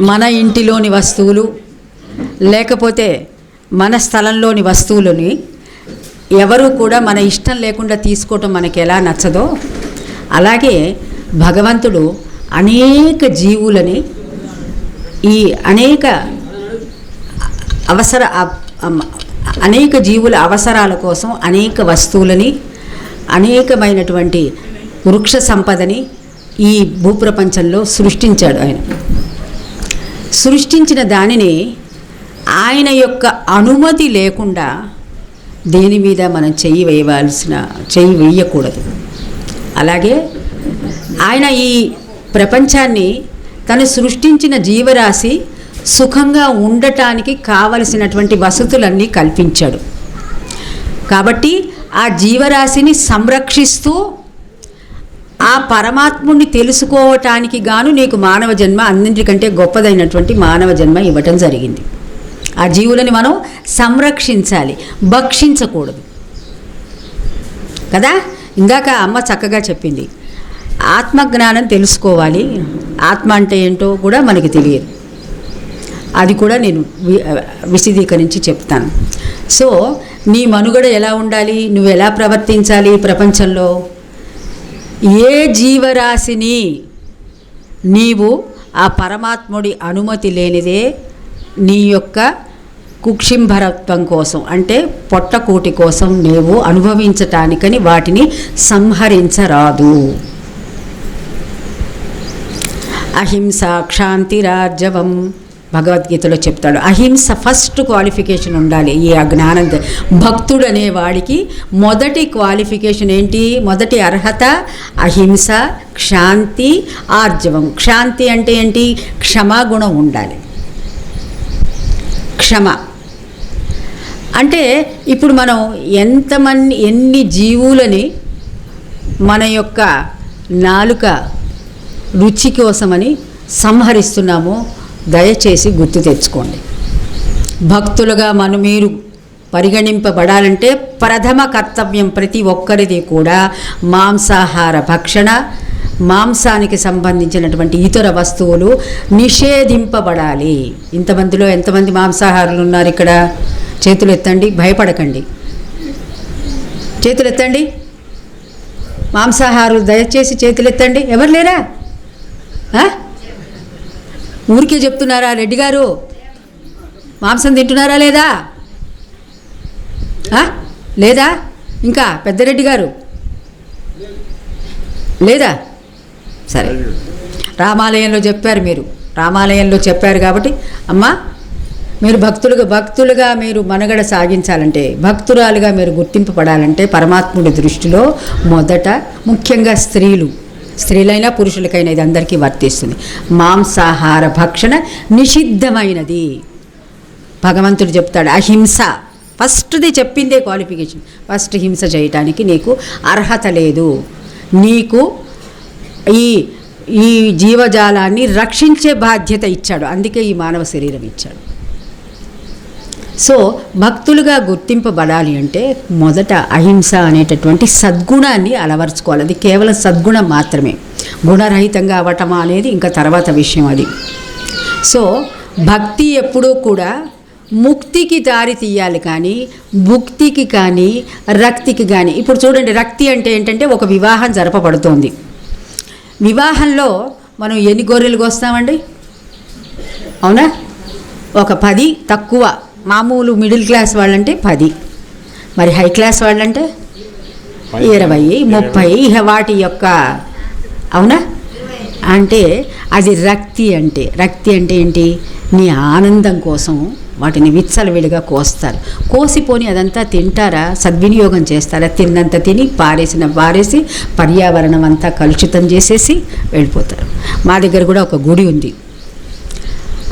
మన ఇంటిలోని వస్తువులు లేకపోతే మన స్థలంలోని వస్తువులని ఎవరూ కూడా మన ఇష్టం లేకుండా తీసుకోవటం మనకి ఎలా నచ్చదో అలాగే భగవంతుడు అనేక జీవులని ఈ అనేక అవసర అనేక జీవుల అవసరాల కోసం అనేక వస్తువులని అనేకమైనటువంటి వృక్ష సంపదని ఈ భూప్రపంచంలో సృష్టించాడు ఆయన. సృష్టించిన దానిని ఆయన యొక్క అనుమతి లేకుండా దేని మీద మనం చెయ్యి వేయవలసిన చెయ్యి వేయకూడదు. అలాగే ఆయన ఈ ప్రపంచాన్ని తను సృష్టించిన జీవరాశి సుఖంగా ఉండటానికి కావలసినటువంటి వసతులన్నీ కల్పించాడు. కాబట్టి ఆ జీవరాశిని సంరక్షిస్తూ ఆ పరమాత్ముడిని తెలుసుకోవటానికి గాను నీకు మానవ జన్మ అన్నింటికంటే గొప్పదైనటువంటి మానవ జన్మ ఇవ్వటం జరిగింది. ఆ జీవులని మనం సంరక్షించాలి భక్షించకూడదు. కదా? ఇందాక అమ్మ చక్కగా చెప్పింది. ఆత్మజ్ఞానం తెలుసుకోవాలి. ఆత్మ అంటే ఏంటో కూడా మనకి తెలియదు. అది కూడా నేను విశదీకరించి చెప్తాను. సో నీ మనుగడ ఎలా ఉండాలి? నువ్వు ఎలా ప్రవర్తించాలి ప్రపంచంలో? ఏ జీవరాశిని నీవు ఆ పరమాత్ముడి అనుమతి లేనిదే నీ యొక్క కుక్షింభరత్వం కోసం అంటే పొట్టకూటి కోసం నీవు అనుభవించటానికని వాటిని సంహరించరాదు. అహింస క్షాంతిరార్జవం భగవద్గీతలో చెప్తాడు. అహింస ఫస్ట్ క్వాలిఫికేషన్ ఉండాలి ఈ అజ్ఞానం తె- భక్తుడు అనేవాడికి మొదటి క్వాలిఫికేషన్ ఏంటి? మొదటి అర్హత అహింస క్షాంతి ఆర్జవం. క్షాంతి అంటే ఏంటి? క్షమాగుణం ఉండాలి. క్షమ. అంటే ఇప్పుడు మనం ఎంతమంది ఎన్ని జీవులని మన యొక్క నాలుక రుచి కోసమని సంహరిస్తున్నామో దయచేసి గుర్తు తెచ్చుకోండి. భక్తులుగా మనం మీరు పరిగణింపబడాలంటే ప్రథమ కర్తవ్యం ప్రతి ఒక్కరిది కూడా మాంసాహార భక్షణ మాంసానికి సంబంధించినటువంటి ఇతర వస్తువులు నిషేధింపబడాలి. ఇంతమందిలో ఎంతమంది మాంసాహారులు ఉన్నారు ఇక్కడ? చేతులు ఎత్తండి భయపడకండి. చేతులు ఎత్తండి. మాంసాహారులు దయచేసి చేతులు ఎత్తండి. ఎవరు లేరా? ఊరికే చెప్తున్నారా రెడ్డి గారు? మాంసం తింటున్నారా లేదా? లేదా? ఇంకా పెద్దరెడ్డి గారు? లేదా? సరే. రామాలయంలో చెప్పారు మీరు. రామాలయంలో చెప్పారు కాబట్టి అమ్మా మీరు భక్తులుగా భక్తులుగా మీరు మనుగడ సాగించాలంటే భక్తురాలుగా మీరు గుర్తింపబడాలంటే పరమాత్ముడి దృష్టిలో మొదట ముఖ్యంగా స్త్రీలు స్త్రీలైనా పురుషులకైనా ఇది అందరికీ వర్తిస్తుంది. మాంసాహార భక్షణ నిషిద్ధమైనది. భగవంతుడు చెప్తాడు అహింస. ఫస్ట్ది చెప్పిందే క్వాలిఫికేషన్ ఫస్ట్ హింస చేయటానికి నీకు అర్హత లేదు. నీకు ఈ ఈ జీవజాలాన్ని రక్షించే బాధ్యత ఇచ్చాడు. అందుకే ఈ మానవ శరీరం ఇచ్చాడు. సో భక్తులుగా గుర్తింపబడాలి అంటే మొదట అహింస అనేటటువంటి సద్గుణాన్ని అలవర్చుకోవాలి. అది కేవలం సద్గుణం మాత్రమే. గుణరహితంగా అవ్వటమా అనేది ఇంకా తర్వాత విషయం అది. సో భక్తి ఎప్పుడూ కూడా ముక్తికి దారి తీయాలి కానీ భుక్తికి కానీ రక్తికి కానీ. ఇప్పుడు చూడండి రక్తి అంటే ఏంటంటే ఒక వివాహం జరపబడుతోంది. వివాహంలో మనం ఎన్ని గొర్రెలు కోస్తామండి? అవునా? ఒక పది తక్కువ. మామూలు మిడిల్ క్లాస్ వాళ్ళంటే పది. మరి హై క్లాస్ వాళ్ళంటే ఇరవై ముప్పై వాటి యొక్క అవునా? అంటే అది రక్తి అంటే రక్తి అంటే ఏంటి? నీ ఆనందం కోసం వాటిని విచ్చలవిడిగా కోస్తారు. కోసిపోని అదంతా తింటారా? సద్వినియోగం చేస్తారా? తిన్నంత తిని పారేసిన పారేసి పర్యావరణం అంతా కలుషితం చేసేసి వెళ్ళిపోతారు. మా దగ్గర కూడా ఒక గుడి ఉంది.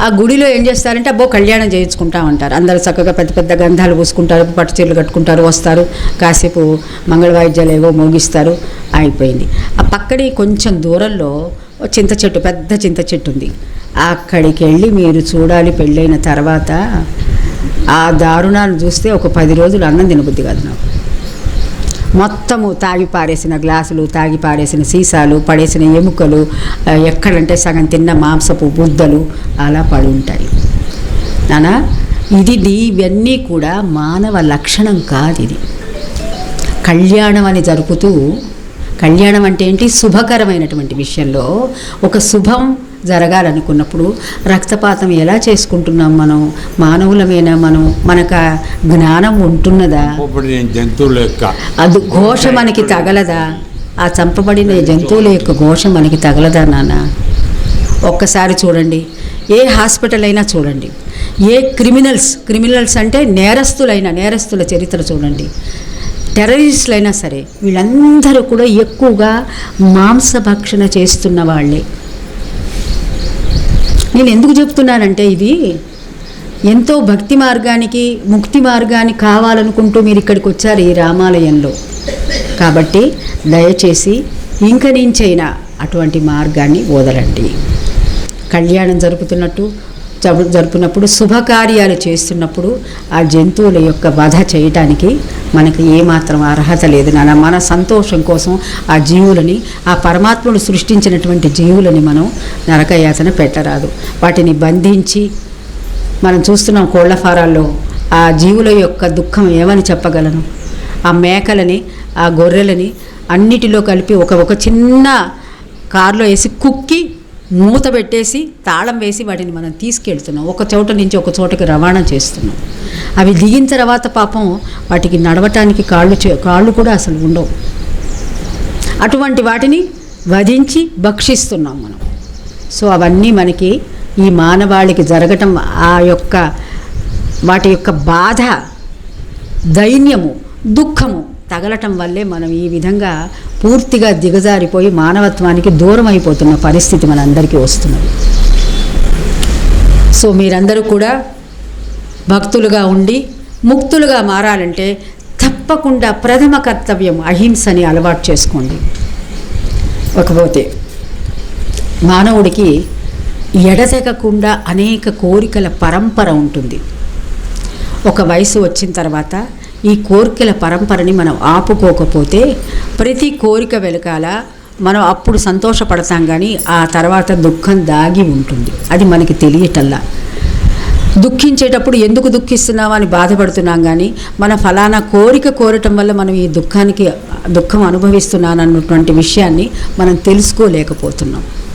ఆ గుడిలో ఏం చేస్తారంటే అబ్బో కళ్యాణం చేయించుకుంటా ఉంటారు. అందరూ చక్కగా పెద్ద పెద్ద గంధాలు పూసుకుంటారు పట్టు చీరలు కట్టుకుంటారు వస్తారు. కాసేపు మంగళ వాయిద్యాలు ఏవో మోగిస్తారు. అయిపోయింది. ఆ పక్కడి కొంచెం దూరంలో చింత చెట్టు పెద్ద చింత చెట్టు ఉంది. అక్కడికి వెళ్ళి మీరు చూడాలి పెళ్ళైన తర్వాత ఆ దారుణాన్ని చూస్తే ఒక పది రోజులు అన్నం తినబుద్ధి కాదు నాకు. మొత్తము తాగి పారేసిన గ్లాసులు తాగి పారేసిన సీసాలు పడేసిన ఎముకలు ఎక్కడంటే సగం తిన్న మాంసపు బుద్దలు అలా పడి ఉంటాయి. నానా ఇది ఇవన్నీ కూడా మానవ లక్షణం కాదు ఇది. కళ్యాణం అని జరుపుతూ కళ్యాణం అంటే ఏంటి? శుభకరమైనటువంటి విషయంలో ఒక శుభం జరగాలనుకున్నప్పుడు రక్తపాతం ఎలా చేసుకుంటున్నాం మనం? మానవులమేనా మనం? మనకు జ్ఞానం ఉంటున్నదా? జంతువుల యొక్క అది ఘోష మనకి తగలదా? ఆ చంపబడిన జంతువుల యొక్క ఘోష మనకి తగలదా నాన్న? ఒక్కసారి చూడండి. ఏ హాస్పిటల్ అయినా చూడండి. ఏ క్రిమినల్స్ క్రిమినల్స్ అంటే నేరస్తులైన నేరస్తుల చరిత్ర చూడండి. టెర్రరిస్టులైనా సరే వీళ్ళందరూ కూడా ఎక్కువగా మాంసభక్షణ చేస్తున్న వాళ్ళే. నేను ఎందుకు చెప్తున్నానంటే ఇది ఎంతో భక్తి మార్గానికి ముక్తి మార్గానికి కావాలనుకుంటూ మీరు ఇక్కడికి వచ్చారు ఈ రామాలయంలో. కాబట్టి దయచేసి ఇంక నుంచైనా అటువంటి మార్గాన్ని వదలండి కళ్యాణం జరుపుతున్నట్టు జరుపునప్పుడు శుభకార్యాలు చేస్తున్నప్పుడు ఆ జంతువుల యొక్క వధ చేయటానికి మనకి ఏమాత్రం అర్హత లేదు నాన్న. మన సంతోషం కోసం ఆ జీవులని ఆ పరమాత్ముడు సృష్టించినటువంటి జీవులని మనం నరకయాతన పెట్టరాదు. వాటిని బంధించి మనం చూస్తున్నాం కోళ్ళ ఫారాల్లో ఆ జీవుల యొక్క దుఃఖం ఏమని చెప్పగలను? ఆ మేకలని ఆ గొర్రెలని అన్నిటిలో కలిపి ఒక ఒక చిన్న కారులో వేసి కుక్కి మూత పెట్టేసి తాళం వేసి వాటిని మనం తీసుకెళ్తున్నాం. ఒక చోట నుంచి ఒక చోటకి రవాణా చేస్తున్నాం. అవి దిగిన తర్వాత పాపం వాటికి నడవటానికి కాళ్ళు చే- కాళ్ళు కూడా అసలు ఉండవు. అటువంటి వాటిని వధించి భక్షిస్తున్నాం మనం. సో అవన్నీ మనకి ఈ మానవాళికి జరగటం ఆ యొక్క వాటి యొక్క బాధ దైన్యము దుఃఖము తగలటం వల్లే మనం ఈ విధంగా పూర్తిగా దిగజారిపోయి మానవత్వానికి దూరం అయిపోతున్న పరిస్థితి మనందరికీ వస్తున్నది. సో మీరందరూ కూడా భక్తులుగా ఉండి ముక్తులుగా మారాలంటే తప్పకుండా ప్రథమ కర్తవ్యం అహింసని అలవాటు చేసుకోండి. ఒకపోతే మానవుడికి ఎడతెగకుండా అనేక కోరికల పరంపర ఉంటుంది. ఒక వయసు వచ్చిన తర్వాత ఈ కోరికల పరంపరని మనం ఆపుకోకపోతే ప్రతి కోరిక వెనకాల మనం అప్పుడు సంతోషపడతాం కానీ ఆ తర్వాత దుఃఖం దాగి ఉంటుంది. అది మనకి తెలియటల్లా. దుఃఖించేటప్పుడు ఎందుకు దుఃఖిస్తున్నామా అని బాధపడుతున్నాం కానీ మన ఫలానా కోరిక కోరటం వల్ల మనం ఈ దుఃఖానికి దుఃఖం అనుభవిస్తున్నాను అన్నటువంటి విషయాన్ని మనం తెలుసుకోలేకపోతున్నాం.